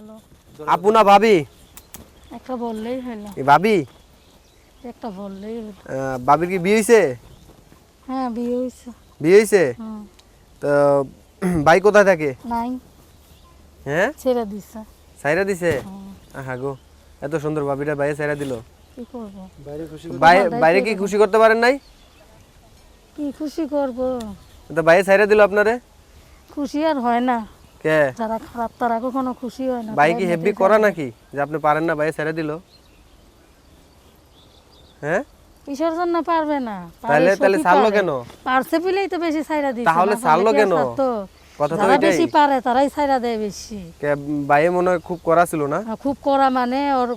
ভালো। আপু না ভাবি? একটা বললেই হলো। এ ভাবি? একটা বললেই হলো। ভাবির কি বিয়ে হয়েছে হ্যাঁ বিয়ে হয়েছে বিয়ে হুম। তো ভাই কোথায় থাকে? নাই। হ্যাঁ? ছেড়ে দিছে। সাইরা দিছে? আহা গো এত সুন্দর ভাবিটা বাইরে সাইরা দিল। কি করব? বাইরে বাইরে কি খুশি করতে পারেন নাই? কি খুশি করব? তো বাইরে সাইরা দিল আপনারে? খুশি আর হয় না। কে? যারা খারাপ তারা কখনো খুশি হয় না ভাই কি হেভি করা নাকি যে আপনি পারেন না বাইরে সাইরা দিল? হ্যাঁ? কিসের জন্য পারবে না? তাহলে তাহলে ছাড়লো কেন? পারছে বলেই তো বেশি ছাইরা দিচ্ছে তাহলে ছাড়লো কেন? কথা তো এটাই। বেশি পারে তারাই ছাইরা দেয় বেশি। কে ভাই মনে হয় খুব করা ছিল না? খুব করা মানে ওর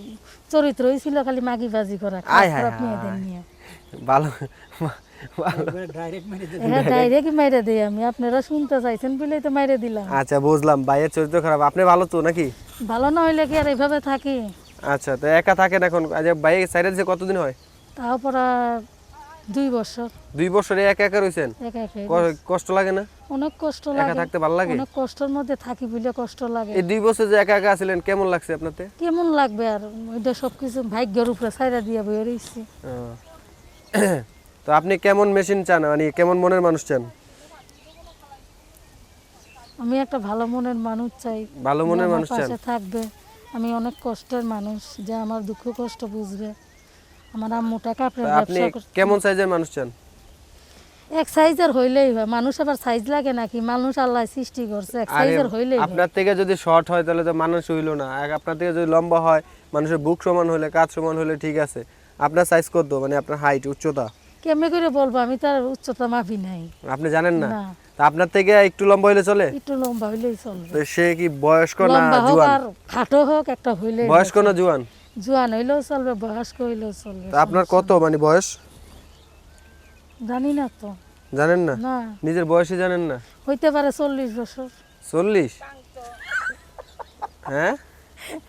চরিত্রই ছিল খালি মাগি বাজি করা আয় হায়। মেয়েদের নিয়ে। ভালো। ডাইরেক্ট মাইরে দিই আমি। আপনারা শুনতে চাইছেন বলেই তো মাইরে দিলাম। আচ্ছা বুঝলাম। ভাইয়ের চরিত্র খারাপ। আপনি ভালো তো নাকি? ভালো না হইলে কি আর এইভাবে থাকি? আচ্ছা তো একা থাকেন এখন? আচ্ছা ভাই সাইডে দিছে কতদিন হয়? তাও দুই বছর। দুই বছরে একা একা রইছেন? একা একা কষ্ট লাগে না? অনেক কষ্ট একা থাকতে ভালো লাগে? অনেক কষ্টের মধ্যে থাকি বলে কষ্ট লাগে। এই দুই বছর যে একা একা আছিলেন কেমন লাগছে আপনাতে? কেমন লাগবে আর? ওইটা সব কিছু ভাগ্যের উপরে ছাইরা দিয়ে বই রয়েছি ও। তো আপনি কেমন মেশিন চান? মানে কেমন মনের মানুষ চান? আমি একটা ভালো মনের মানুষ চাই। ভালো মনের মানুষ চান? পাশে থাকবে। আমি অনেক কষ্টের মানুষ যে আমার দুঃখ কষ্ট বুঝবে। আমার আম্মুটা কাপড়ের আপনি কেমন সাইজের মানুষ চান? এক সাইজের হইলেই হয়। মানুষ আবার সাইজ লাগে নাকি? মানুষ আল্লাহ সৃষ্টি করছে এক সাইজের হইলেই আপনার থেকে যদি শর্ট হয় তাহলে তো মানুষ হইল না। আপনার থেকে যদি লম্বা হয় মানুষের বুক সমান হলে কাজ সমান হলে ঠিক আছে। আপনার সাইজ কত? মানে আপনার হাইট উচ্চতা? কেমনে করে বলব? আমি তার উচ্চতা মাপি নাই। আপনি জানেন না? তা আপনার থেকে একটু লম্বা হইলে চলে? একটু লম্বা হইলেই চলবে। তো সে কি বয়স্ক না জুয়ান? খাটো হোক একটা হইলেই বয়স্ক না জুয়ান? জোয়ান হইলেও চলবে বয়স্ক হইলেও চলবে তা আপনার কত মানে বয়স? জানি না তো। জানেন না? নিজের বয়সই জানেন না? হইতে পারে চল্লিশ বছর। চল্লিশ? হ্যাঁ?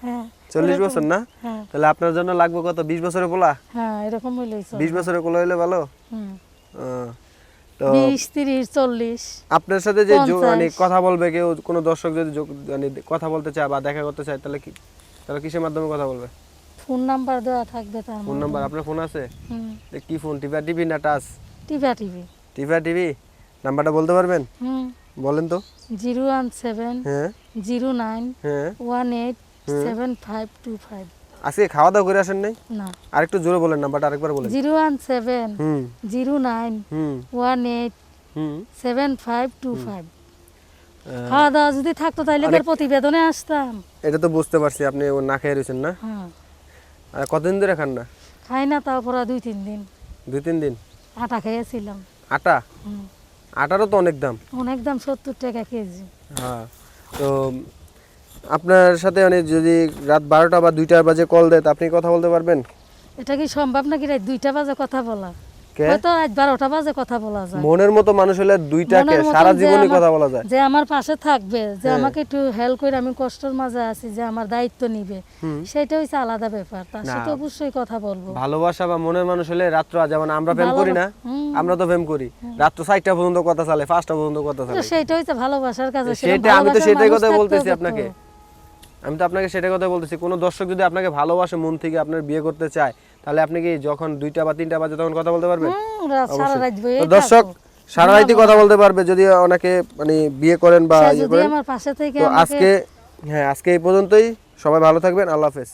হ্যাঁ। চল্লিশ বছর না? হ্যাঁ। তাহলে আপনার জন্য লাগবে কত? বিশ বছরের পোলা? হ্যাঁ এরকম বিশ বছরের পোলা হইলে ভালো? তো আপনার সাথে যে মানে কথা বলবে কেউ কোনো দর্শক যদি মানে কথা বলতে চায় বা দেখা করতে চায় তাহলে কি তাহলে কিসের মাধ্যমে কথা বলবে? ফোন নাম্বার দেওয়া থাকবে তার ফোন নাম্বার আপনার ফোন আছে? কি ফোন? টিভি টিভি না touch? TV TV. TV TV? নাম্বারটা বলতে পারবেন? বলেন তো। জিরো ওয়ান সেভেন হ্যাঁ। জিরো নাইন হ্যাঁ। One eight seven five two five আজকে খাওয়া দাওয়া করে আসেন নাই? না। আরেকটু জোরে বলেন নাম্বারটা আরেকবার বলেন। Zero one seven zero nine one eight seven five two five খাওয়া দাওয়া যদি থাকতো তাহলে প্রতিবেদনে আসতাম। এটা তো বুঝতে পারছি আপনি না খেয়ে রয়েছেন না? হ্যাঁ। আর কতদিন ধরে খান না? খাই না তারপর দুই তিন দিন। দুই তিন দিন? আটা খেয়েছিলাম। আটা? হুম। আটারও তো অনেক দাম। অনেক দাম সত্তর টাকা কেজি। হ্যাঁ। তো আপনার সাথে মানে যদি রাত বারোটা বা দুইটার বাজে কল দেয় আপনি কথা বলতে পারবেন? এটা কি সম্ভব নাকি রাত দুইটা বাজে কথা বলা? হয়তো রাত বারোটা বাজে কথা বলা যায়। মনের মতো মানুষ হলে দুইটাকে সারা জীবনই কথা বলা যায়। যে আমার পাশে থাকবে যে হ্যাঁ। আমাকে একটু হেল্প করে আমি কষ্টের মাঝে আছি যে আমার দায়িত্ব নিবে সেটা হচ্ছে আলাদা ব্যাপার। তার সাথে অবশ্যই কথা বলব। ভালোবাসা বা মনের মানুষ হলে রাত্র যেমন আমরা প্রেম করি না আমরা তো প্রেম করি। রাত্র চারটা পর্যন্ত কথা চালে পাঁচটা পর্যন্ত কথা চালে। সেটা হচ্ছে ভালোবাসার কাছে সেটা আমি তো সেটাই কথা বলতেছি আপনাকে। আমি তো আপনাকে সেটা কথা বলতেছি কোনো দর্শক যদি আপনাকে ভালোবাসে মন থেকে আপনার বিয়ে করতে চায় তাহলে আপনি কি যখন দুইটা বা তিনটা বাজে তখন কথা বলতে পারবেন? দর্শক সারা রাতই কথা বলতে পারবে যদি অনেকে মানে বিয়ে করেন বা ইয়ে করেন। আজকে হ্যাঁ আজকে এই পর্যন্তই। সবাই ভালো থাকবেন আল্লাহ হাফেজ।